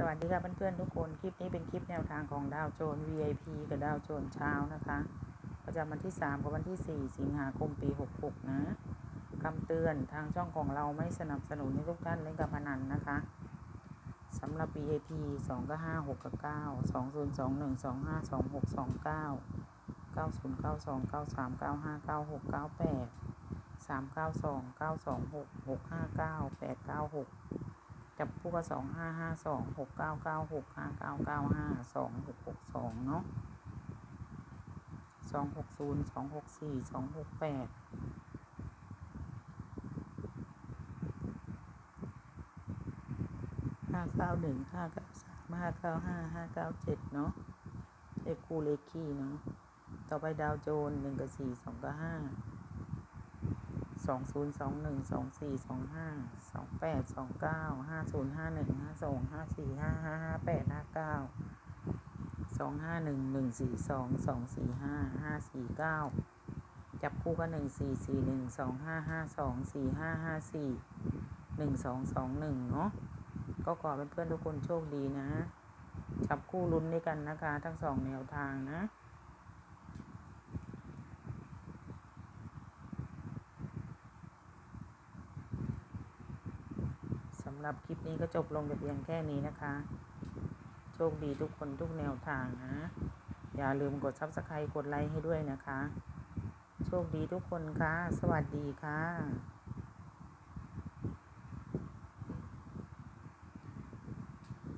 สวัสดีค่ะเพื่อนๆทุกคน คลิปนี้เป็นคลิปแนวทางของดาวโจน VIP กับดาวโจนเช้านะคะ ประจำวันที่ 3 กับวันที่ 4 สิงหาคมปี 66 นะคำเตือนทางช่องของเราไม่สนับสนุนให้ทุกท่านเล่นการพนันนะคะสำหรับ VIP 2 ก็ 5 6 กับ 9 2 0 2 1 2 5 2 6 2 9 9 0 9 2 9 3 9 5 9 6 9 8 3 9 2 9 2 6 6 5 9 8 9 6 จับคู่ก็สองห้าห้าสองหกเก้าเก้าหกห้าเก้าเก้าห้าสองหกหกสองเนาะสองหกศูนย์สองหกสี่สองหกแปดห้าเก้าหนึ่งห้าเก้าสามห้าเก้าห้าห้าเก้าเจ็ดเนาะเลขคู่เลขคี่เนาะต่อไปดาวโจนหนึ่งกับสี่สองกับห้า สองศูนย์สองหนึ่งสองสี่สองห้าสองแปดสองเก้าห้าศูนย์ห้าหนึ่งห้าสองห้าสี่ห้าห้าห้าแปดห้าเก้าสองห้าหนึ่งหนึ่งสี่สองสองสี่ห้าห้าสี่เก้าจับคู่กันหนึ่งสี่สี่หนึ่งสองห้าห้าสองสี่ห้าห้าสี่หนึ่งสองสองหนึ่งเนาะก็ขอเป็นเพื่อนทุกคนโชคดีนะ จับคู่ลุ้นด้วยกันนะคะ ทั้งสองแนวทางนะ สำหรับคลิปนี้ก็จบลงแต่เพียงแค่นี้นะคะ โชคดีทุกคนทุกแนวทางนะ อย่าลืมกด subscribe กดไลค์ให้ด้วยนะคะ โชคดีทุกคนค่ะ สวัสดีค่ะ